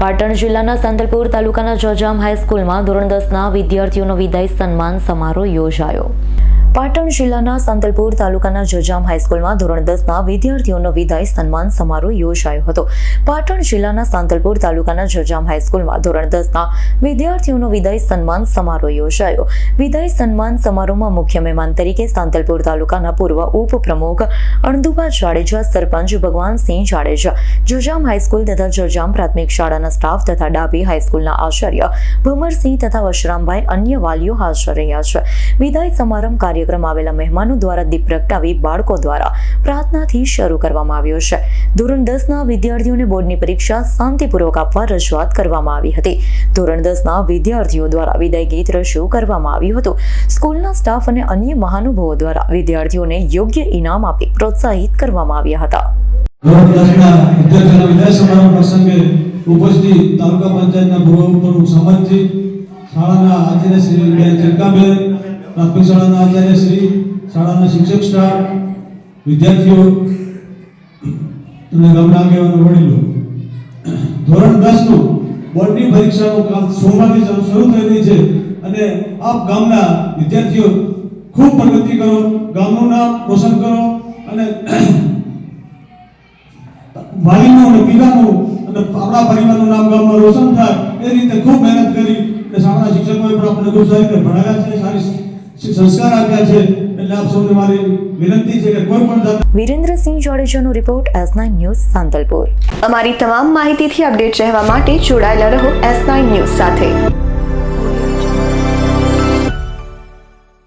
પાટણ જિલ્લાના સંતલપુર તાલુકાના જજામ હાઈસ્કૂલમાં ધોરણ દસના વિદ્યાર્થીઓનો વિદાય સન્માન સમારોહ યોજાયો. પાટણ જિલ્લાના સંતલપુર તાલુકાના જજામ હાઈસ્કૂલમાં ધોરણ દસના વિદ્યાર્થીઓનો વિદાય સન્માન સમારોહ યોજાયો હતો. પાટણ જિલ્લાના સાંતલપુર તાલુકાના જજામ હાઈસ્કૂલમાં ધોરણ દસના વિદ્યાર્થીઓનો વિદાય સન્માન સમારોહ યોજાયો. વિદાય સન્માન સમારોહમાં મુખ્ય મહેમાન તરીકે સાંતલપુર તાલુકાના પૂર્વ ઉપપ્રમુખ અણદુબા જાડેજા, સરપંચ ભગવાનસિંહ જાડેજા, જજામ હાઈસ્કૂલ તથા જજામ પ્રાથમિક શાળાના સ્ટાફ તથા ડાબી હાઈસ્કૂલના આચાર્ય ભમરસિંહ તથા વશરામભાઈ અન્ય વાલીઓ હાજર રહ્યા છે. વિદાય સમારંભ કાર્યક્રમ આવેલા મહેમાનો દ્વારા દીપ પ્રગટાવી બાળકો દ્વારા પ્રાર્થનાથી શરૂ કરવામાં આવ્યો છે. ધોરણ દસના વિદ્યાર્થીઓને બોર્ડની પરીક્ષા શાંતિપૂર્વક આપવા રજૂઆત કરવામાં આવી હતી. ધોરણ દસના વિદ્યાર્થીઓ દ્વારા વિદાય ગીત રજૂ કરવામાં આવ્યું હતું. સ્કૂલના સ્ટાફ અને અન્ય મહાનુભાવો દ્વારા વિદ્યાર્થીઓને યોગ્ય ઇનામ આપી પ્રોત્સાહિત કરવામાં આવ્યા હતા. ઉપસ્થિત તાલુકા પંચાયતના પૂર્વ પ્રમુખ સમજજી શાળાના આચાર્ય શ્રી બેન ચિંકાબેન પ્રાથમિક શાળાના આચાર્ય શ્રી, શાળાના શિક્ષક સ્ટાફ, વિદ્યાર્થીઓ અને ગામના આગેવાનો વડીલો ધોરણ દસનું બોર્ડની પરીક્ષાનું કામ સોમવારથી શરૂ થઈ છે અને આપ ગામના વિદ્યાર્થીઓ ખૂબ પ્રગતિ કરો, ગામનું નામ રોશન કરો અને વાલીનું અને પિતાનું અને આપણા પરિવારનું નામ ગામમાં રોશન થાય એ રીતે ખૂબ મહેનત કરી અને શાળાના શિક્ષકોએ પણ આપણને ખૂબ સારી ભણાવ્યા છે. સારી સંસ્કાર આપ્યા છે એટલે આપ સૌને મારી Virendrasinh જાડેજાનો report S nine news Santalpur. અમારી તમામ માહિતીથી અપડેટ રહેવા માટે જોડાયેલા રહો એસ નાઇન ન્યૂઝ સાથે.